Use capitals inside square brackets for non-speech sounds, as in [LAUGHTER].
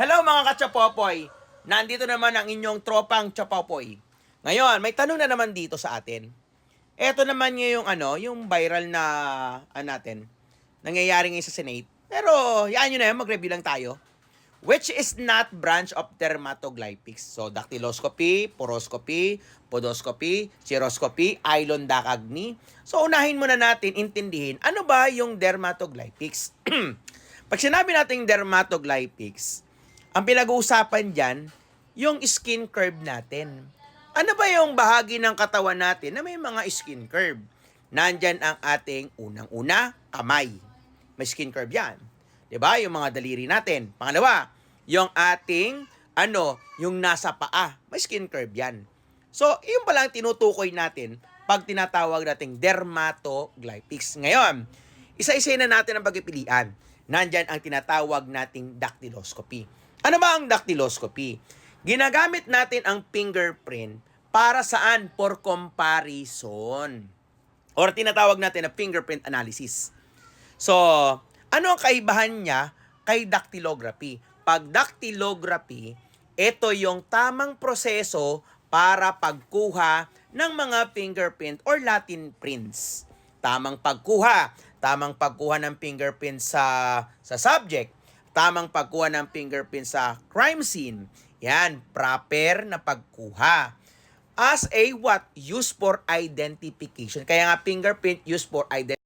Hello mga kachapopoy! Nandito naman ang inyong tropang chapopoy. Ngayon, may tanong na naman dito sa atin. Ito naman yung ano, yung viral na ano natin, nangyayari ngayon sa Senate. Pero, yan nyo na yan, mag-review lang tayo. Which is not branch of dermatoglypics. So, dactyloscopy, poroscopy, podoscopy, seroscopy, ilondacagni. So, unahin muna natin intindihin, ano ba yung dermatoglypics? [CLEARS THROAT] Pag sinabi nating dermatoglypics, ang pinag-uusapan dyan, yung skin curve natin. Ano ba yung bahagi ng katawan natin na may mga skin curve? Nandyan ang ating unang-una, kamay. May skin curve yan. ba? Yung mga daliri natin. Pangalawa, yung ating, ano, yung nasa paa. May skin curve yan. So, yun pala ang tinutukoy natin pag tinatawag nating dermatoglypics. Ngayon, isa-isa na natin ang pagpipilian. Nandyan ang tinatawag nating dactyloscopy. Ano ba ang dactyloscopy? Ginagamit natin ang fingerprint para saan? For comparison. Or tinatawag natin na fingerprint analysis. So, ano ang kaibahan niya kay dactylography? Pag dactylography, ito yung tamang proseso para pagkuha ng mga fingerprint or Latin prints. Tamang pagkuha, tamang pagkuha ng fingerprint sa sa subject, tamang pagkuha ng fingerprint sa crime scene. Yan, proper na pagkuha. As a what? Use for identification. Kaya nga fingerprint used for identification